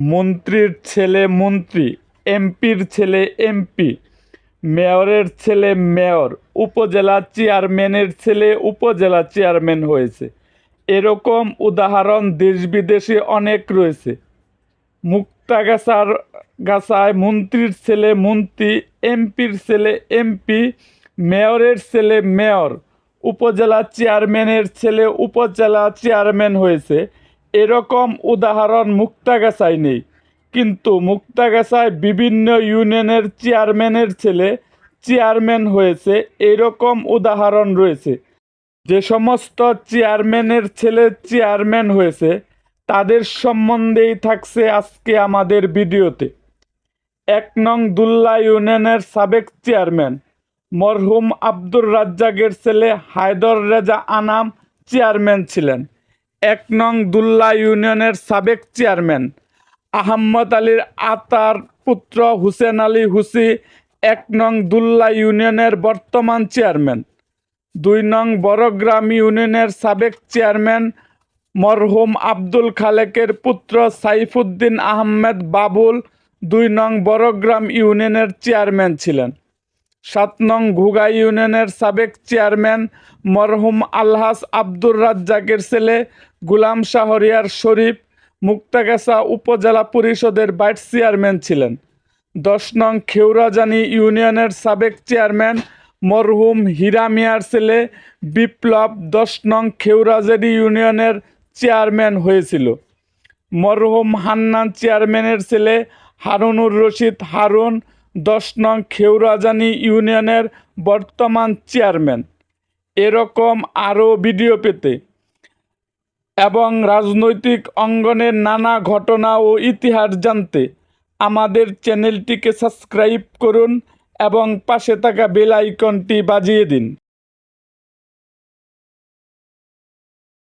মন্ত্রীর ছেলে মন্ত্রী, এমপির ছেলে এমপি, মেয়রের ছেলে মেয়র, উপজেলা চেয়ারম্যানের ছেলে উপজেলা চেয়ারম্যান হয়েছে। এরকম উদাহরণ দেশ বিদেশে অনেক রয়েছে। মুক্তাগাছার গাছায় মন্ত্রীর ছেলে মন্ত্রী, এমপির ছেলে এমপি, মেয়রের ছেলে মেয়র, উপজেলা চেয়ারম্যানের ছেলে উপজেলা চেয়ারম্যান হয়েছে। এরকম উদাহরণ মুক্তাগাছায় নেই। কিন্তু মুক্তাগাছায় বিভিন্ন ইউনিয়নের চেয়ারম্যানের ছেলে চেয়ারম্যান হয়েছে, এরকম উদাহরণ রয়েছে। যে সমস্ত চেয়ারম্যানের ছেলে চেয়ারম্যান হয়েছে, তাদের সম্বন্ধেই থাকছে আজকে আমাদের ভিডিওতে। এক নং দুল্লা ইউনিয়নের সাবেক চেয়ারম্যান, মরহুম আব্দুর রাজ্জাকের ছেলে হায়দর রেজা আনাম চেয়ারম্যান ছিলেন। এক নং দুল্লা ইউনিয়নের সাবেক চেয়ারম্যান। আহম্মদ আলীর আতার পুত্র হুসেন আলী হুসি এক নং দুল্লা ইউনিয়নের বর্তমান চেয়ারম্যান। দুই নং বড়গ্রাম ইউনিয়নের সাবেক চেয়ারম্যান মরহুম আব্দুল খালেকের পুত্র সাইফুদ্দিন আহমেদ বাবুল দুই নং বড়গ্রাম ইউনিয়নের চেয়ারম্যান ছিলেন। সাত নং ঘুগা ইউনিয়নের সাবেক চেয়ারম্যান মরহুম আলহাস আব্দুর রাজ্জাকের ছেলে গুলাম শাহরিয়ার শরীফ মুক্তাগাছা উপজেলা পরিষদের ভাইস চেয়ারম্যান ছিলেন। দশ নং খেউরাজানি ইউনিয়নের সাবেক চেয়ারম্যান মরহুম হীরা মিয়ার ছেলে বিপ্লব দশ নং খেউরাজানি ইউনিয়নের চেয়ারম্যান হয়েছিল। মরহুম হান্নান চেয়ারম্যানের ছেলে হারুনুর রশিদ হারুন দশ নং খেউরাজানি ইউনিয়নের বর্তমান চেয়ারম্যান। এরকম আরও ভিডিও পেতে এবং রাজনৈতিক অঙ্গনের নানা ঘটনা ও ইতিহাস জানতে আমাদের চ্যানেলটিকে সাবস্ক্রাইব করুন এবং পাশে থাকা বেল আইকনটি বাজিয়ে দিন।